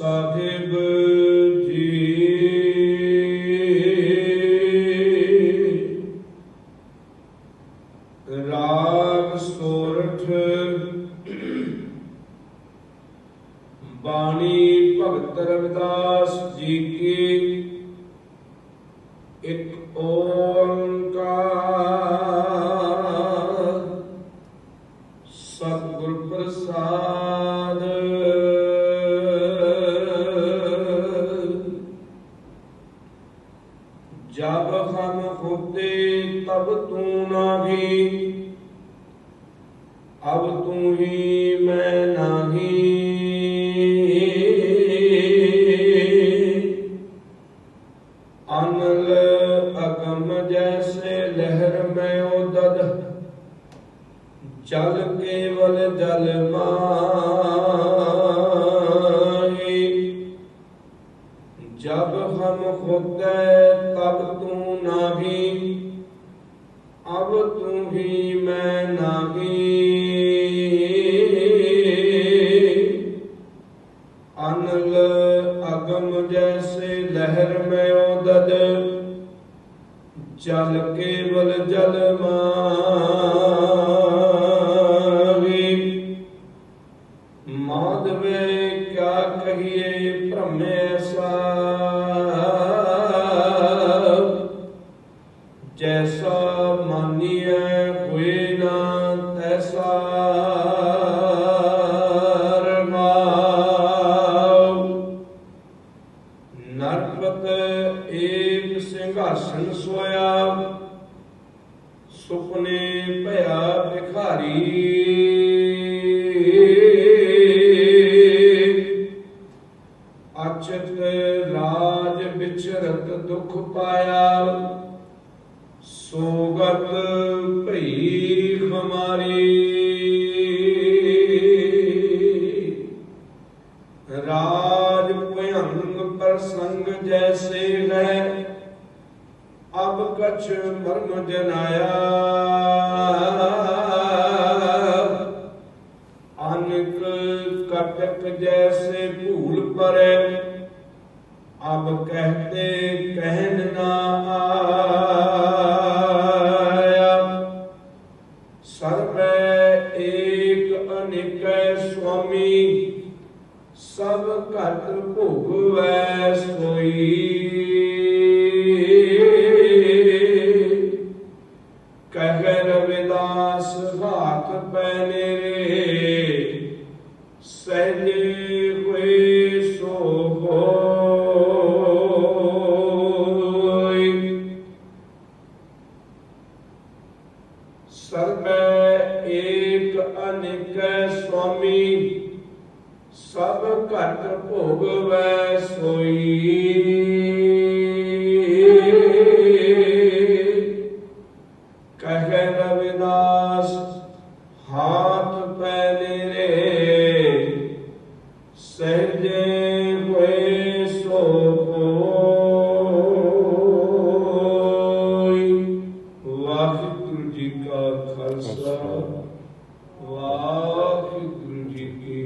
ਸਾਹਿਬ ਜੀ। ਰਾਗ ਸੋਰਠ ਬਾਣੀ ਭਗਤ ਰਵਿਦਾਸ ਜੀ ਕੀ ਇੱਕ ਓੰਕਾਰ। ਸਤਿਗੁਰ ਪ੍ਰਸਾਦ ਜਬ ਹਮ ਹੋਤੇ ਤਬ ਤੂੰ ਨਾ ਅਬ ਤੂੰ ਹੀ ਮੈਂ ਨਹੀਂ। ਅਨਲ ਅਗਮ ਜੈਸੇ ਲਹਿਰ ਮੈਂ ਉਦਦ। ਜਲ ਕੇਵਲ ਜਲ ਮਾਹੀ ਜਬ ਹਮ ਹੋਤੇ ਤਬ ਤੂੰ ਨਾਹੀ, ਅਬ ਤੂੰ ਹੀ ਮੈਂ ਨਾਹੀ। ਅਨਲ ਅਗਮ ਜੈਸੇ ਲਹਿਰ ਮੈਂ ਉਦਦ, ਜਲ ਕੇਵਲ ਜਲ ਮਾਹੀ। ਮਾਧਵੇ ਕਿਆ ਕਹੀਏ ਭ੍ਰਮੇ ਮਾਨੀਐ ਹੋਏ ਨਾ ਤੈਸਾ ਰਮਾਉ। ਏਕ ਸਿੰਘਾਸਨ ਸੋਇਆ ਸੁਪਨੇ ਭਇਆ ਭਿਖਾਰੀ। ਸੋਗਤ ਭਈ ਹਮਾਰੀ। ਰਾਜ ਭਯੰਗ ਪ੍ਰਸੰਗ ਜੈਸੇ ਹੈ, ਅਬ ਕਛ ਮਰਮ ਜਨਾਇਆ। ਅਨਕ ਕਟਕ ਜੈਸੇ ਭੂਲ ਪਰੇ, ਅਬ ਕਹਤੇ ਕਹਿਨ ਨਾ ਆਇਆ ਸੁਆਮੀ ਸਭ ਘਟ ਭੋਗਵੈ ਸੋਈ। ਇੱਕੈ ਸੁਆਮੀ ਸਭ ਘਟ ਭੋਗਵੈ ਸੋਈ। ਕਹੈ ਰਵਿਦਾਸ ਹਾਥ ਪੈਨੇ ਵਾਹਿਗੁਰੂ ਜੀ ਕੀ